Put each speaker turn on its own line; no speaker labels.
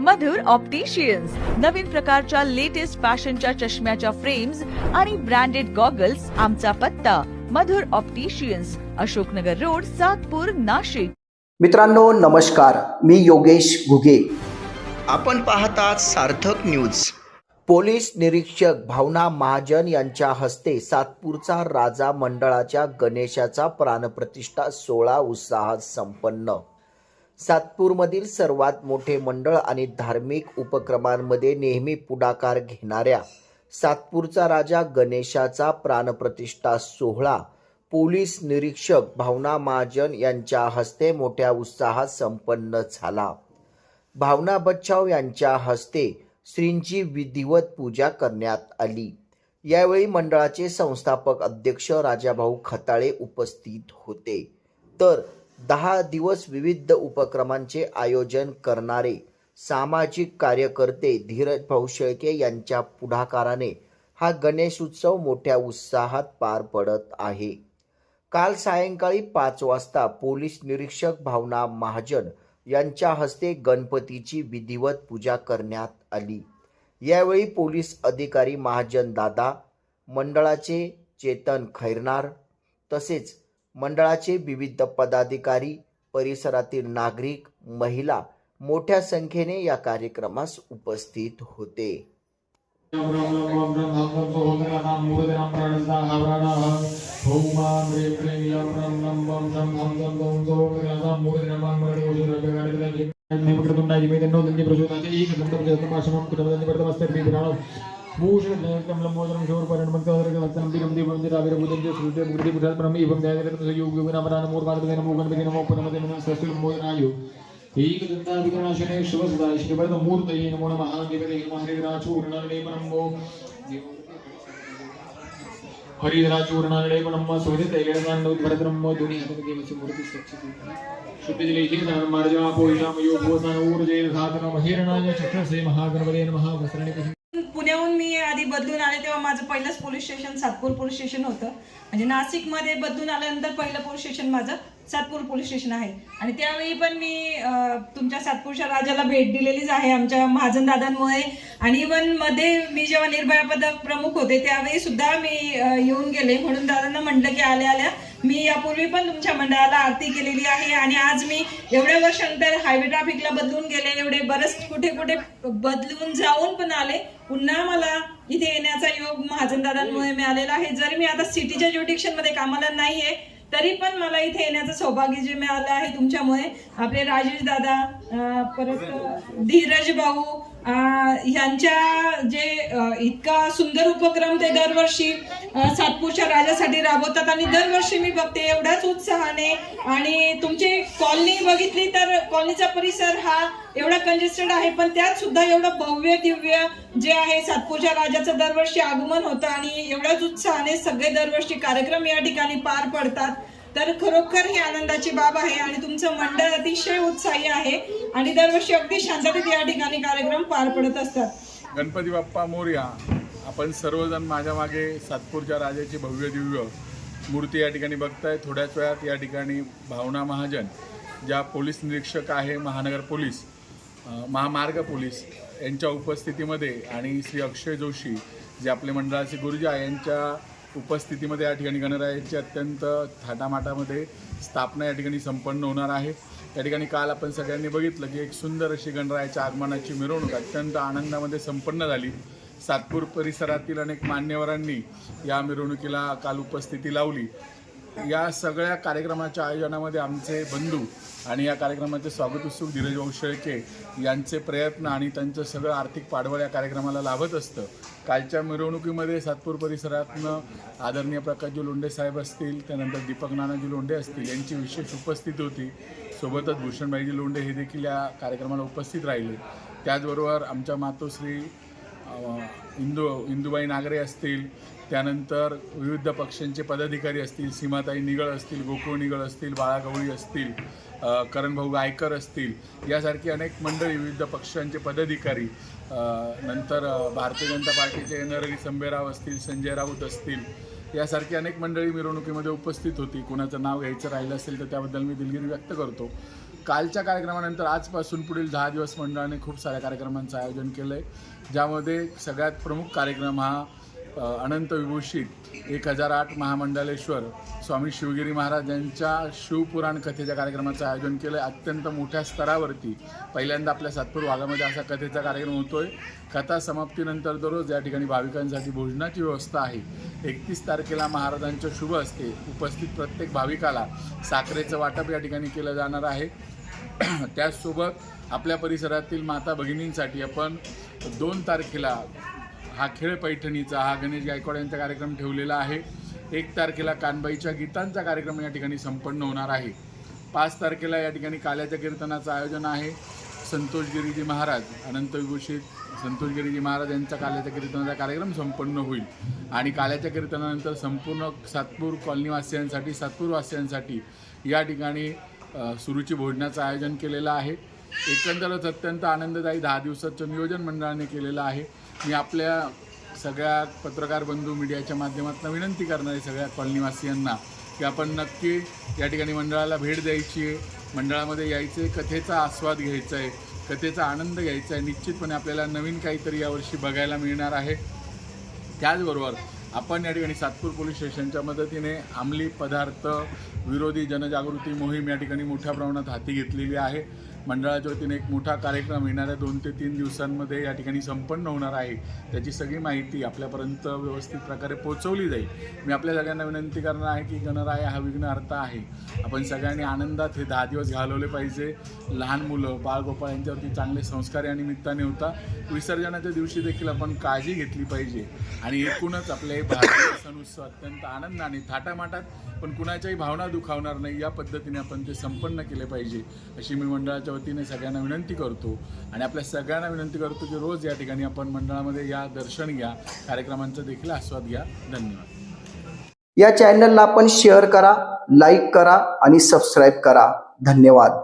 मधुर opticians नवीन प्रकारच्या latest फॅशनच्या चष्म्याच्या फ्रेम्स आणि ब्रँडेड गॉगल्स आमचा पत्ता. Madhur opticians Ashoknagar road Satpur Nashik.
मित्रांनो नमस्कार. मी योगेश घुगे. आपण पाहतात सार्थक न्यूज पोलीस निरीक्षक भावना महाजन यांच्या हस्ते सातपूरचा राजा मंडळाच्या गणेशाचा प्राणप्रतिष्ठा सोहळा उत्साहात संपन्न. सातपूरमधील सर्वात मोठे मंडळ आणि धार्मिक उपक्रमांमध्ये नेहमी पुढाकार घेणाऱ्या सातपूरचा राजा गणेशाचा प्राणप्रतिष्ठा सोहळा पोलीस निरीक्षक भावना महाजन यांच्या हस्ते मोठ्या उत्साहात संपन्न झाला. भावना बच्चाव यांच्या हस्ते श्रींची विधिवत पूजा करण्यात आली. यावेळी मंडळाचे संस्थापक अध्यक्ष राजाभाऊ खताळे उपस्थित होते. तर दहा दिवस विविध उपक्रमांचे आयोजन करणारे सामाजिक कार्यकर्ते धीरज भाऊ शेळके यांच्या पुढाकाराने हा गणेश उत्सव मोठ्या उत्साहात पार पडत आहे. काल सायंकाळी पाच वाजता पोलीस निरीक्षक भावना महाजन यांच्या हस्ते गणपतीची विधिवत पूजा करण्यात आली. यावेळी पोलीस अधिकारी महाजन दादा मंडळाचे चेतन खैरनार तसेच मंडळाचे विविध पदाधिकारी परिसरातील नागरिक महिला मोठ्या संख्येने या कार्यक्रमास उपस्थित होते.
ഭൂഷണലംബോദരം ശോർപരണമൂർത്തിനായു ഏകദന്താവിനാശനെ ശിവസുതായ ശ്രീവരദമൂർത്തയെ നമോ നമഃ ഹരിതേ മഹരിരാചൂർണലേപനംബോ ഹരിതരാചൂർണലേപനംബോ സുഹൃത്തെ ലളിതാണ്ടോദ്ഭരതനംബോ ധുനി ഹതമൂർത്തി ശുദ്ധിജലൈഹീതനന്മാർജാ പോയിഷാമയോ ഭൂസനൂർജൈർഘാതനമഹീരണായ ചക്രസേ മഹാഗണപതേ നമഃ വസ്ത്രണിക
पुण्याहून मी आधी बदलून आले तेव्हा माझं पहिलंच police station Satpur police station होतं. म्हणजे नाशिकमध्ये बदलून आल्यानंतर पहिलं पोलीस स्टेशन माझं सातपूर पोलीस स्टेशन आहे. आणि त्यावेळी पण मी तुमच्या सातपूरच्या राजाला भेट दिलेलीच आहे आमच्या महाजन दादांमुळे. आणि इवनमध्ये मी जेव्हा निर्भया पद प्रमुख होते त्यावेळी सुद्धा मी येऊन गेले. म्हणून दादांना म्हटलं की आल्या आल्या. मी यापूर्वी पण तुमच्या मंडळाला आरती केलेली आहे आणि आज मी एवढ्या वर्षानंतर हायवे ट्रॅफिकला बदलून गेले एवढे बरेच कुठे कुठे बदलून जाऊन पण आले. पुन्हा मला इथे येण्याचा योग महाजन दादांमुळे मिळालेला आहे. जरी मी आता सिटीच्या ज्युडिक्शनमध्ये कामाला नाहीये तरी पण मला इथे येण्याचं सौभाग्य जे मिळालं आहे तुमच्यामुळे. आपले राजेश दादा परत धीरज भाऊ यांच्या ह्यांच्या जे इतका सुंदर उपक्रम ते दरवर्षी सातपूरच्या राजासाठी राबवतात आणि दरवर्षी मी बघते एवढ्याच उत्साहाने. आणि तुमची कॉलनी बघितली तर कॉलनीचा परिसर हा एवढा कंजेस्टेड आहे पण त्यात सुद्धा एवढं भव्य दिव्य जे आहे सातपूरच्या राजाचं दरवर्षी आगमन होतं आणि एवढ्याच उत्साहाने सगळे दरवर्षी कार्यक्रम या ठिकाणी पार पडतात. तर खरोखर ही आनंदाची बाब आहे आणि तुमचं मंडळ अतिशय उत्साही आहे. आणि दरवर्षी अगदी शांततेत या ठिकाणी कार्यक्रम पार पडत असतात.
गणपती बाप्पा मोर्या आपण सर्वजण माझ्या मागे सातपूरच्या राजाची भव्य दिव्य मूर्ती या ठिकाणी बघताय. थोड्याच वेळात या ठिकाणी भावना महाजन ज्या पोलीस निरीक्षक आहे महानगर पोलीस महामार्ग पोलीस यांच्या उपस्थितीमध्ये आणि श्री अक्षय जोशी जे आपले मंडळाचे गुरुजा यांच्या उपस्थितीमध्ये या ठिकाणी गणरायाची अत्यंत थाटामाटामध्ये स्थापना या ठिकाणी संपन्न होणार आहे. या ठिकाणी काल आपण सगळ्यांनी बघितलं की एक सुंदर अशी गणरायाच्या आगमनाची मिरवणूक अत्यंत आनंदामध्ये संपन्न झाली. सातपूर परिसरातील अनेक मान्यवरांनी या मिरवणुकीला काल उपस्थिती लावली. या सगळ्या कार्यक्रमाच्या आयोजनामध्ये आमचे बंधू आणि या कार्यक्रमाचे स्वागत उत्सुक धीरजभाऊ शेळके यांचे प्रयत्न आणि त्यांचं सगळं आर्थिक पाठबळ या कार्यक्रमाला लाभत असतं. कालच्या मिरवणुकीमध्ये सातपूर परिसरातनं आदरणीय प्रकाशजी लोंढे साहेब असतील त्यानंतर दीपक नानाजी लोंढे असतील यांची विशेष उपस्थिती होती. सोबतच भूषणबाईजी लोंढे हे देखील या कार्यक्रमाला उपस्थित राहिले. त्याचबरोबर आमच्या मातोश्री इंदू इंदुबाई नागरे असतील त्यानंतर विविध पक्षांचे पदाधिकारी असतील सीमाताई निगळ असतील गोकुळ निगळ असतील बाळागवळी असतील करणभाऊ गायकर असतील यासारखी अनेक मंडळी विविध पक्षांचे पदाधिकारी नंतर भारतीय जनता पार्टीचे नरहरी संभेराव असतील संजय राऊत असतील यासारखी अनेक मंडळी मिरवणुकीमध्ये उपस्थित होती. कुणाचं नाव घ्यायचं राहिलं असेल तर त्याबद्दल मी दिलगिरी व्यक्त करतो. कालच्या कार्यक्रमानंतर आजपासून पुढील दहा दिवस मंडळाने खूप साऱ्या कार्यक्रमांचं आयोजन केलं आहे ज्यामध्ये सगळ्यात प्रमुख कार्यक्रम हा अनंत विभूषित एक हजार आठ महामंडलेश्वर स्वामी शिवगिरी महाराज यांच्या शिवपुराण कथेच्या कार्यक्रमाचं आयोजन केलं आहे अत्यंत मोठ्या स्तरावरती. पहिल्यांदा आपल्या सातपूर भागामध्ये असा कथेचा कार्यक्रम होतोय. कथा समाप्तीनंतर दररोज या ठिकाणी भाविकांसाठी भोजनाची व्यवस्था आहे. एकतीस तारखेला महाराजांच्या शुभ असते उपस्थित प्रत्येक भाविकाला साखरेचं वाटप या ठिकाणी केलं जाणार आहे. त्याचसोबत आपल्या परिसरातील माता भगिनींसाठी आपण दोन तारखेला हा खेळ पैठणीचा हा गणेश गायकवाड यांचा कार्यक्रम ठेवलेला आहे. एक तारखेला कानबाईच्या गीतांचा कार्यक्रम या ठिकाणी संपन्न होणार आहे. पाच तारखेला या ठिकाणी काल्याच्या कीर्तनाचं आयोजन आहे. संतोष गिरीजी महाराज अनंत विभूषित संतोष गिरीजी महाराज यांचा काल्याच्या कीर्तनाचा कार्यक्रम संपन्न होईल. आणि काल्याच्या कीर्तनानंतर संपूर्ण सातपूर कॉलनीवासियांसाठी सातपूरवासियांसाठी या ठिकाणी सुरुची भोजनाचं आयोजन केलेलं आहे. एकंदरच अत्यंत आनंददायी दहा दिवसाचं नियोजन मंडळाने केलेलं आहे. मी आपल्या सगळ्या पत्रकार बंधू मीडियाच्या माध्यमातून विनंती करणार आहे सगळ्या कॉलनीवासियांना की आपण नक्की या ठिकाणी मंडळाला भेट द्यायची आहे. मंडळामध्ये यायचं आहे कथेचा आस्वाद घ्यायचा आहे कथेचा आनंद घ्यायचा आहे निश्चितपणे आपल्याला नवीन काहीतरी यावर्षी बघायला मिळणार आहे. त्याचबरोबर आपण या ठिकाणी सातपूर पोलीस स्टेशनच्या मदतीने अंमली पदार्थ विरोधी जनजागृती मोहीम या ठिकाणी मोठ्या प्रमाणात हाती घेतलेली आहे. मंडळाच्या वतीने एक मोठा कार्यक्रम येणाऱ्या दोन ते तीन दिवसांमध्ये या ठिकाणी संपन्न होणार आहे. त्याची सगळी माहिती आपल्यापर्यंत व्यवस्थित प्रकारे पोहोचवली जाईल. मी आपल्या सगळ्यांना विनंती करणार आहे की गणराय हा विघ्न अर्थ आहे. आपण सगळ्यांनी आनंदात हे दहा दिवस घालवले पाहिजे. लहान मुलं बाळगोपाळ यांच्यावरती चांगले संस्कार या निमित्ताने होता. विसर्जनाच्या दिवशी देखील आपण काळजी घेतली पाहिजे. आणि एकूणच आपले भारतीय सण उत्सव अत्यंत आनंदाने थाटामाटात पण कुणाच्याही भावना दुखावणार नाही. या पद्धतीने आपण ते संपन्न केले पाहिजे. अशी मी मंडळाच्या मंडळाच्या वतीने सगळ्यांना विनंती करतो आणि आपल्या सगळ्यांना विनंती करतो की रोज या ठिकाणी आपण मंडळामध्ये या दर्शन घ्या कार्यक्रमांचा देखील आस्वाद घ्या. धन्यवाद.
या चॅनलला आपण शेअर करा लाईक करा आणि सबस्क्राईब करा. धन्यवाद.